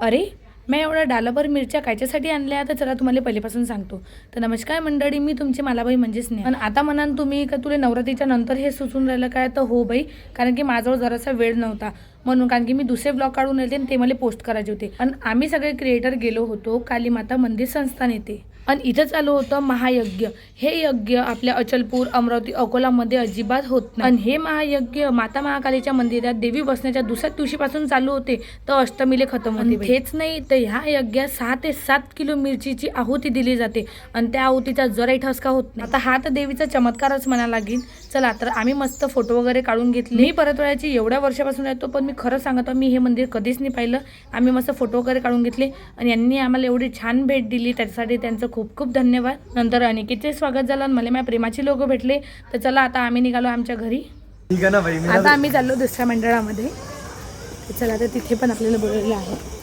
अरे मी एवढ्या डालाभर मिरच्या कायच्यासाठी आणल्या तर चला तुम्हाला पहिल्यापासून सांगतो. तर नमस्कार मंडळी मी तुमची मालाबाई म्हणजेच नाही पण आता म्हणाल तुम्ही का तुला नवरात्रीच्या नंतर हे सुचून राहिलं काय? तर हो बाई कारण की माझ्यावर जरासा वेळ नव्हता. म्हणून कारण की मी दुसरे ब्लॉग काढून येते आणि ते मला पोस्ट करायचे होते. आणि आम्ही सगळे क्रिएटर गेलो होतो. कालीमाता मंदिर संस्थान येते. आणि इथं चालू होतं महायज्ञ. हे यज्ञ आपल्या अचलपूर अमरावती अकोलामध्ये अजिबात होत नाही. आणि हे महायज्ञ माता महाकालीच्या मंदिरात देवी बसण्याच्या दुसऱ्या दिवशीपासून चालू होते. तर अष्टमीले खतम होते. हेच नाही तर ह्या यज्ञात सहा ते सात किलो मिरचीची आहुती दिली जाते. आणि त्या आहुतीचा जराही ठसका होत नाही. आता हा तर देवीचा चमत्कारच म्हणा लागेल. चला तर आम्ही मस्त फोटो वगैरे काढून घेतले. मी परतवाड्याची एवढ्या वर्षापासून येतो पण मी खरं सांगतो मी हे मंदिर कधीच नाही पाहिलं. आम्ही मस्त फोटो वगैरे काढून घेतले. आणि यांनी आम्हाला एवढी छान भेट दिली. त्याच्यासाठी त्यांचं खूप खूप धन्यवाद. नंतर अनिकेतचे स्वागत झालं मला माझ्या प्रेमाचे लोक भेटले. तर चला आता आम्ही निघालो आमच्या घरी. आता आम्ही चाललो दुसऱ्या मंडळामध्ये. चला तर तिथे पण आपल्याला बोलवलेलं आहे.